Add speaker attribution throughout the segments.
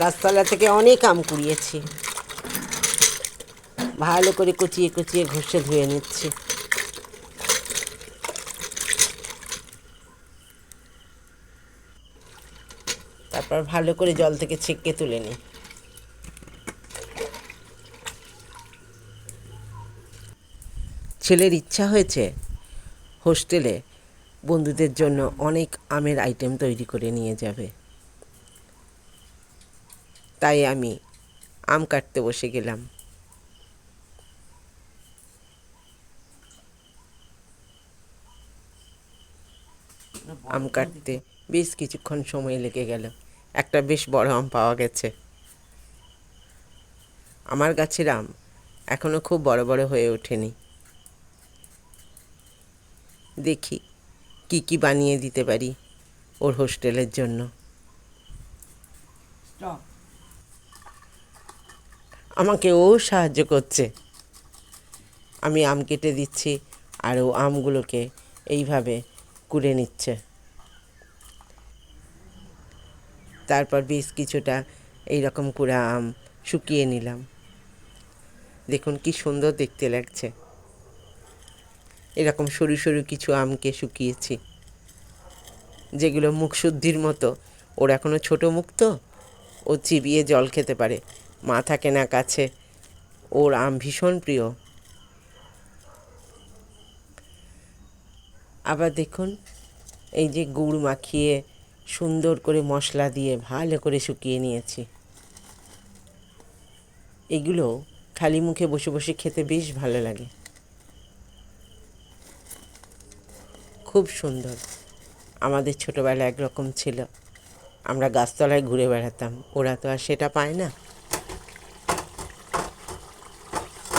Speaker 1: গাছতলা থেকে অনেক আম কুড়িয়েছি। ভালো করে কুচিয়ে কুচিয়ে ঘষে ধুয়ে নিচ্ছি। তারপর ভালো করে জল থেকে ছেঁকে তুলে নিই। ছেলের ইচ্ছা হয়েছে হোস্টেলে বন্ধুদের জন্য অনেক আমের আইটেম তৈরি করে নিয়ে যাবে। তাই আমি আম কাটতে বসে গেলাম। আম কাটতে বেশ কিছুক্ষণ সময় লেগে গেল। একটা বেশ বড় আম পাওয়া গেছে। আমার গাছের আম এখনও খুব বড় বড় হয়ে ওঠেনি। দেখি কি কি বানিয়ে দিতে পারি ওর হোস্টেলের জন্য। আমাকে ও সাহায্য করছে। আমি আম কেটে দিচ্ছি আর ও আমগুলোকে এইভাবে কুড়ে নিচ্ছে। তারপর বেশ কিছুটা এইরকম কুড়া আম শুকিয়ে নিলাম। দেখুন কি সুন্দর দেখতে লাগছে। এরকম সরু সরু কিছু আমকে শুকিয়েছি। যেগুলো মুখ শুদ্ধির মতো। ওর এখনও ছোট মুখ তো। ও চিবিয়ে জল খেতে পারে। মা কেনা কাছে। ওর আম ভীষণ প্রিয়। আবার দেখুন, এই যে গুড় মাখিয়ে সুন্দর করে মশলা দিয়ে ভালো করে শুকিয়ে নিয়েছি। এগুলো খালি মুখে বসে বসে খেতে বেশ ভালো লাগে। খুব সুন্দর। আমাদের ছোটোবেলা একরকম ছিল। আমরা গাছতলায় ঘুরে বেড়াতাম। ওরা তো আর সেটা পায় না।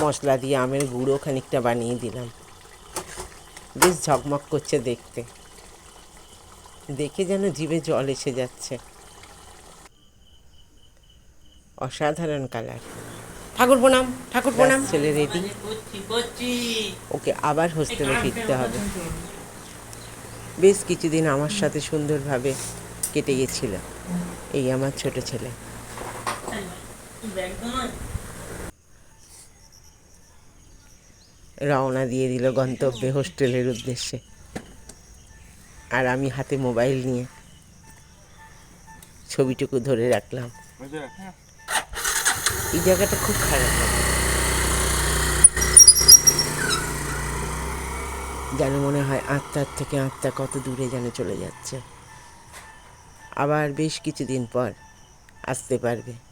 Speaker 1: মশলা দিয়ে আমের গুঁড়ো খানিকটা বানিয়ে দিলাম। বেশ ঝকমক করছে দেখতে। দেখে যেন জিভে জল এসে যাচ্ছে। অসাধারণ কালার। ঠাকুর প্রণাম ঠাকুর প্রণাম। ছেলে রেডি। ওকে আবার হোস্টেলে ফিরতে হবে। বেশ কিছুদিন আমার সাথে সুন্দরভাবে কেটে গেছিল। এই আমার ছোট ছেলে
Speaker 2: ব্যাগ নয়
Speaker 1: রওনা দিয়ে দিল গন্তব্যে হোস্টেলের উদ্দেশ্যে। আর আমি হাতে মোবাইল নিয়ে ছবিটুকু ধরে রাখলাম। এই জায়গাটা খুব খারাপ যেন মনে হয় আত্মার থেকে আত্মা কত দূরে যেন চলে যাচ্ছে। আবার বেশ কিছুদিন পর আসতে পারবে।